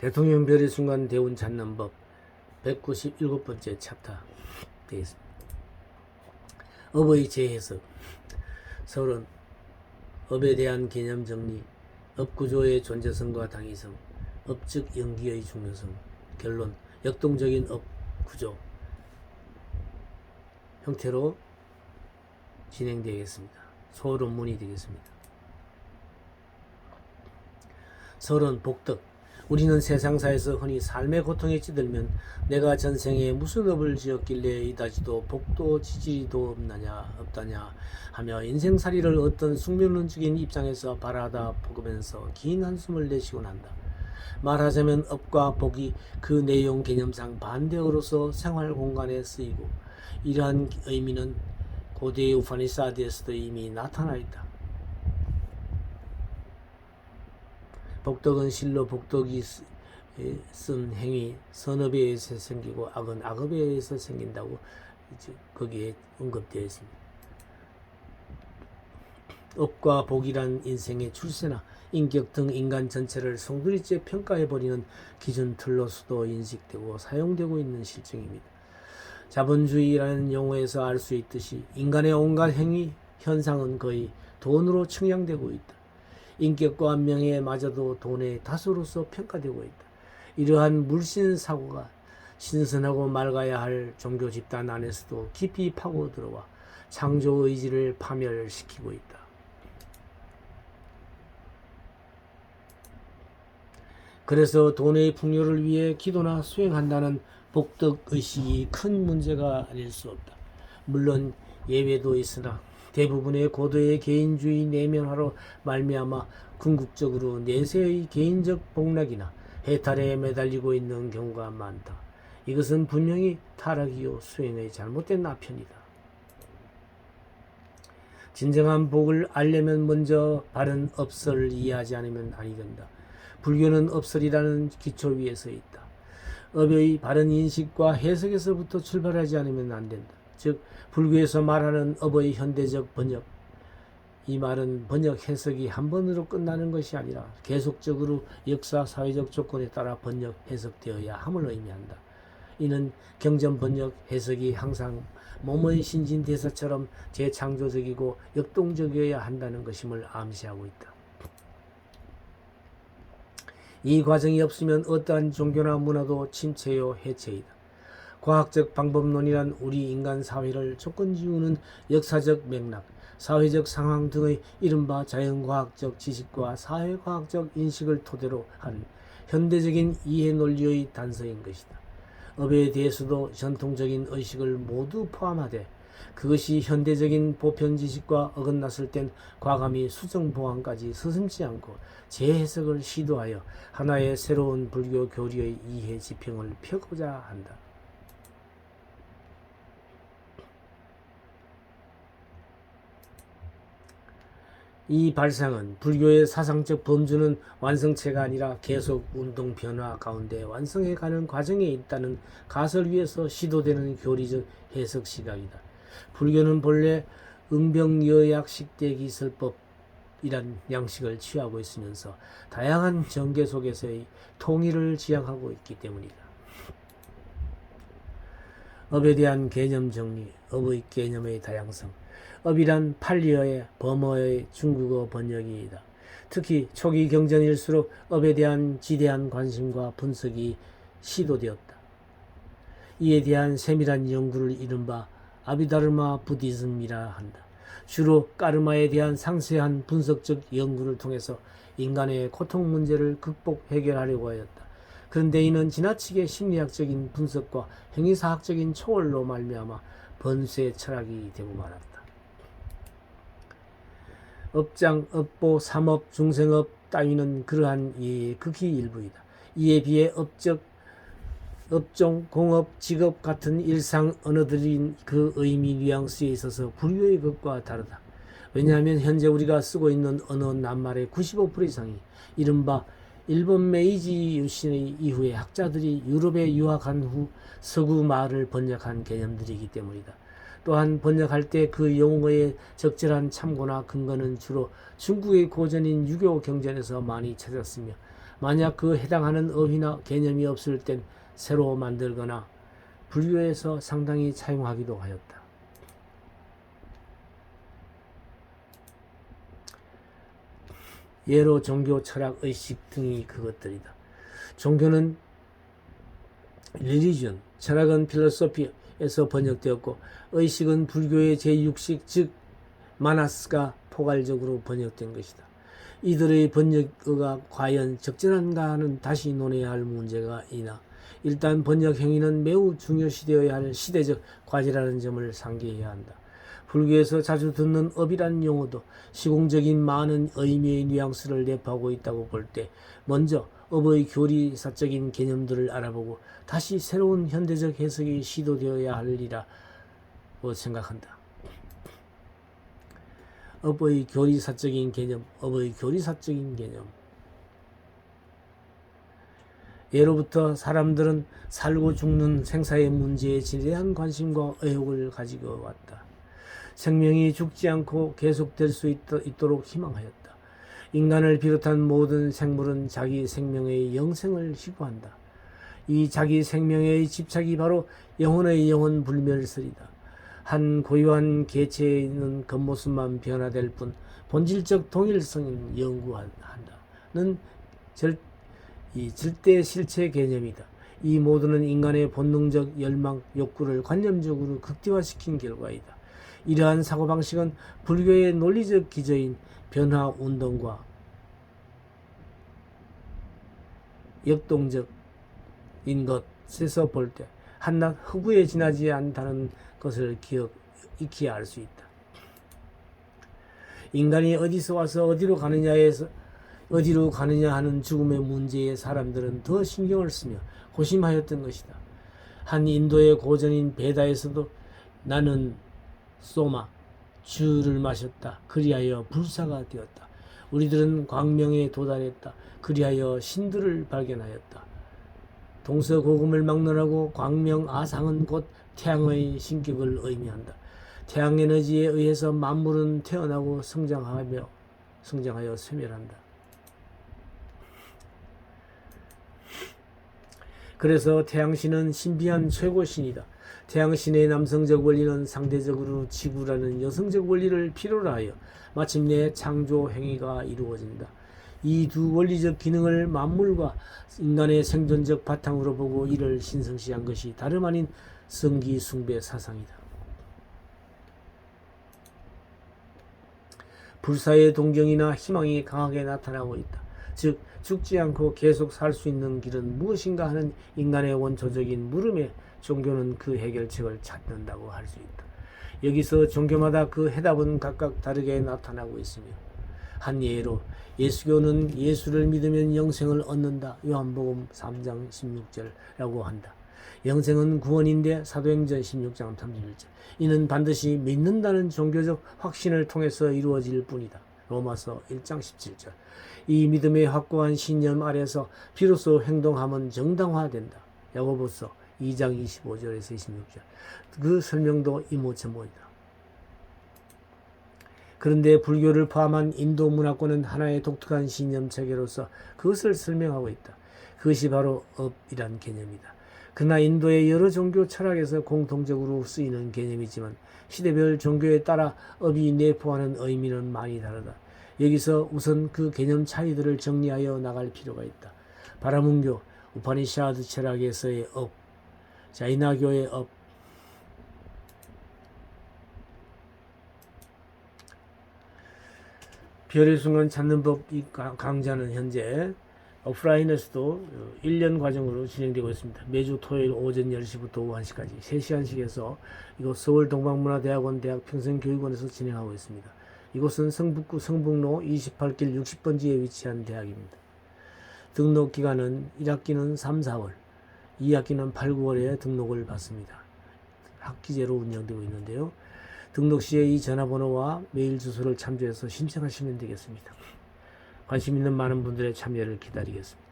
대통령 별의 순간 대운 찾는 법 197번째 챕터 되겠습니다. 업의 재해석 서울은 업에 대한 개념 정리 업구조의 존재성과 당위성 업즉 연기의 중요성 결론 역동적인 업구조 형태로 진행되겠습니다. 소론문이 되겠습니다. 서론 복덕 우리는 세상사에서 흔히 삶의 고통에 찌들면 내가 전생에 무슨 업을 지었길래 이다지도 복도 지지리도 없나냐 없다냐 하며 인생살이를 어떤 숙면론적인 입장에서 바라다 보면서 긴 한숨을 내쉬곤 한다. 말하자면 업과 복이 그 내용 개념상 반대어로서 생활 공간에 쓰이고 이러한 의미는 고대의 우파니사드에서도 이미 나타나 있다. 복덕은 실로 복덕이 쓴 행위 선업에 의해서 생기고 악은 악업에 의해서 생긴다고 이제 거기에 언급되어 있습니다. 업과 복이란 인생의 출세나 인격 등 인간 전체를 송두리째 평가해버리는 기준 틀로서도 인식되고 사용되고 있는 실정입니다. 자본주의라는 용어에서 알 수 있듯이 인간의 온갖 행위, 현상은 거의 돈으로 측량되고 있다. 인격과 명예마저도 돈의 다소로서 평가되고 있다. 이러한 물씬 사고가 신선하고 맑아야 할 종교 집단 안에서도 깊이 파고 들어와 창조 의지를 파멸시키고 있다. 그래서 돈의 풍요를 위해 기도나 수행한다는 복덕 의식이 큰 문제가 아닐 수 없다. 물론 예외도 있으나 대부분의 고도의 개인주의 내면화로 말미암아 궁극적으로 내세의 개인적 복락이나 해탈에 매달리고 있는 경우가 많다. 이것은 분명히 타락이요 수행의 잘못된 나편이다. 진정한 복을 알려면 먼저 바른 업설을 이해하지 않으면 아니 된다. 불교는 업설이라는 기초 위에 서 있다. 업의 바른 인식과 해석에서부터 출발하지 않으면 안 된다. 즉 불교에서 말하는 업의 현대적 번역 이 말은 번역 해석이 한 번으로 끝나는 것이 아니라 계속적으로 역사 사회적 조건에 따라 번역 해석되어야 함을 의미한다. 이는 경전 번역 해석이 항상 몸의 신진대사처럼 재창조적이고 역동적이어야 한다는 것임을 암시하고 있다. 이 과정이 없으면 어떠한 종교나 문화도 침체요 해체이다. 과학적 방법론이란 우리 인간 사회를 조건 지우는 역사적 맥락, 사회적 상황 등의 이른바 자연과학적 지식과 사회과학적 인식을 토대로 한 현대적인 이해 논리의 단서인 것이다. 업에 대해서도 전통적인 의식을 모두 포함하되 그것이 현대적인 보편 지식과 어긋났을 땐 과감히 수정 보완까지 서슴지 않고 재해석을 시도하여 하나의 새로운 불교 교리의 이해 지평을 펴고자 한다. 이 발상은 불교의 사상적 범주는 완성체가 아니라 계속 운동 변화 가운데 완성해 가는 과정에 있다는 가설 위에서 시도되는 교리적 해석 시각이다. 불교는 본래 응병여약식대기설법 이란 양식을 취하고 있으면서 다양한 전개 속에서의 통일을 지향하고 있기 때문이다. 업에 대한 개념 정리, 업의 개념의 다양성, 업이란 팔리어의 범어의 중국어 번역이다. 특히 초기 경전일수록 업에 대한 지대한 관심과 분석이 시도되었다. 이에 대한 세밀한 연구를 이른바 아비다르마 부디즘이라 한다. 주로 까르마에 대한 상세한 분석적 연구를 통해서 인간의 고통 문제를 극복 해결하려고 하였다. 그런데 이는 지나치게 심리학적인 분석과 행위사학적인 초월로 말미암아 번뇌 철학이 되고 말았다. 업장, 업보, 삼업, 중생업 따위는 그러한 이의 극히 일부이다. 이에 비해 업적, 업종, 공업, 직업 같은 일상 언어들인 그 의미 뉘앙스에 있어서 불교의 것과 다르다. 왜냐하면 현재 우리가 쓰고 있는 언어 낱말의 95% 이상이 이른바 일본 메이지 유신의 이후에 학자들이 유럽에 유학한 후 서구 말을 번역한 개념들이기 때문이다. 또한 번역할 때 그 용어의 적절한 참고나 근거는 주로 중국의 고전인 유교 경전에서 많이 찾았으며 만약 그 해당하는 어휘나 개념이 없을 땐 새로 만들거나 불교에서 상당히 차용하기도 하였다. 예로 종교, 철학, 의식 등이 그것들이다. 종교는 religion, 철학은 philosophy 에서 번역되었고 의식은 불교의 제6식 즉 마나스가 포괄적으로 번역된 것이다. 이들의 번역어가 과연 적절한가 하는 다시 논해야 할 문제가 있나 일단 번역 행위는 매우 중요시되어야 할 시대적 과제라는 점을 상기해야 한다. 불교에서 자주 듣는 업이란 용어도 시공적인 많은 의미의 뉘앙스를 내포하고 있다고 볼 때 먼저 업의 교리사적인 개념들을 알아보고 다시 새로운 현대적 해석이 시도되어야 할리라고 생각한다. 업의 교리사적인 개념, 업의 교리사적인 개념. 예로부터 사람들은 살고 죽는 생사의 문제에 지대한 관심과 의혹을 가지고 왔다. 생명이 죽지 않고 계속될 수 있도록 희망하였다. 인간을 비롯한 모든 생물은 자기 생명의 영생을 희구한다. 이 자기 생명의 집착이 바로 영혼의 영혼 불멸설이다. 한 고유한 개체에 있는 겉모습만 변화될 뿐 본질적 동일성은 연구한다는 절, 이 절대 실체 개념이다. 이 모두는 인간의 본능적 열망, 욕구를 관념적으로 극대화시킨 결과이다. 이러한 사고방식은 불교의 논리적 기저인 변화 운동과 역동적인 것에서 볼 때 한낱 허구에 지나지 않다는 것을 기억 익히야 할수 있다. 인간이 어디서 와서 어디로 가느냐에서 어디로 가느냐 하는 죽음의 문제에 사람들은 더 신경을 쓰며 고심하였던 것이다. 한 인도의 고전인 베다에서도 나는 소마 주를 마셨다. 그리하여 불사가 되었다. 우리들은 광명에 도달했다. 그리하여 신들을 발견하였다. 동서고금을 막론하고 광명 아상은 곧 태양의 신격을 의미한다. 태양 에너지에 의해서 만물은 태어나고 성장하며 성장하여 쇠멸한다. 그래서 태양신은 신비한 최고신이다. 태양신의 남성적 원리는 상대적으로 지구라는 여성적 원리를 필요로 하여 마침내 창조 행위가 이루어진다. 이 두 원리적 기능을 만물과 인간의 생존적 바탕으로 보고 이를 신성시한 것이 다름 아닌 성기 숭배 사상이다. 불사의 동경이나 희망이 강하게 나타나고 있다. 즉 죽지 않고 계속 살 수 있는 길은 무엇인가 하는 인간의 원초적인 물음에 종교는 그 해결책을 찾는다고 할 수 있다. 여기서 종교마다 그 해답은 각각 다르게 나타나고 있으며 한 예로 예수교는 예수를 믿으면 영생을 얻는다. 요한복음 3장 16절이라고 한다. 영생은 구원인데 사도행전 16장 31절. 이는 반드시 믿는다는 종교적 확신을 통해서 이루어질 뿐이다. 로마서 1장 17절. 이 믿음의 확고한 신념 아래서 비로소 행동하면 정당화된다. 야고보서 2장 25절에서 26절. 그 설명도 이모저모이다. 그런데 불교를 포함한 인도 문화권은 하나의 독특한 신념 체계로서 그것을 설명하고 있다. 그것이 바로 업이란 개념이다. 그러나 인도의 여러 종교 철학에서 공통적으로 쓰이는 개념이지만 시대별 종교에 따라 업이 내포하는 의미는 많이 다르다. 여기서 우선 그 개념 차이들을 정리하여 나갈 필요가 있다. 바라문교, 우파니샤드 철학에서의 업, 자이나교의 업, 별의 순간 찾는 법 이 강좌는 현재 오프라인에서도 1년 과정으로 진행되고 있습니다. 매주 토요일 오전 10시부터 오후 1시까지 3시간씩해서 이곳 서울 동방문화대학원 대학 평생교육원에서 진행하고 있습니다. 이곳은 성북구 성북로 28길 60번지에 위치한 대학입니다. 등록 기간은 1학기는 3, 4월, 2학기는 8, 9월에 등록을 받습니다. 학기제로 운영되고 있는데요. 등록 시에 이 전화번호와 메일 주소를 참조해서 신청하시면 되겠습니다. 관심 있는 많은 분들의 참여를 기다리겠습니다.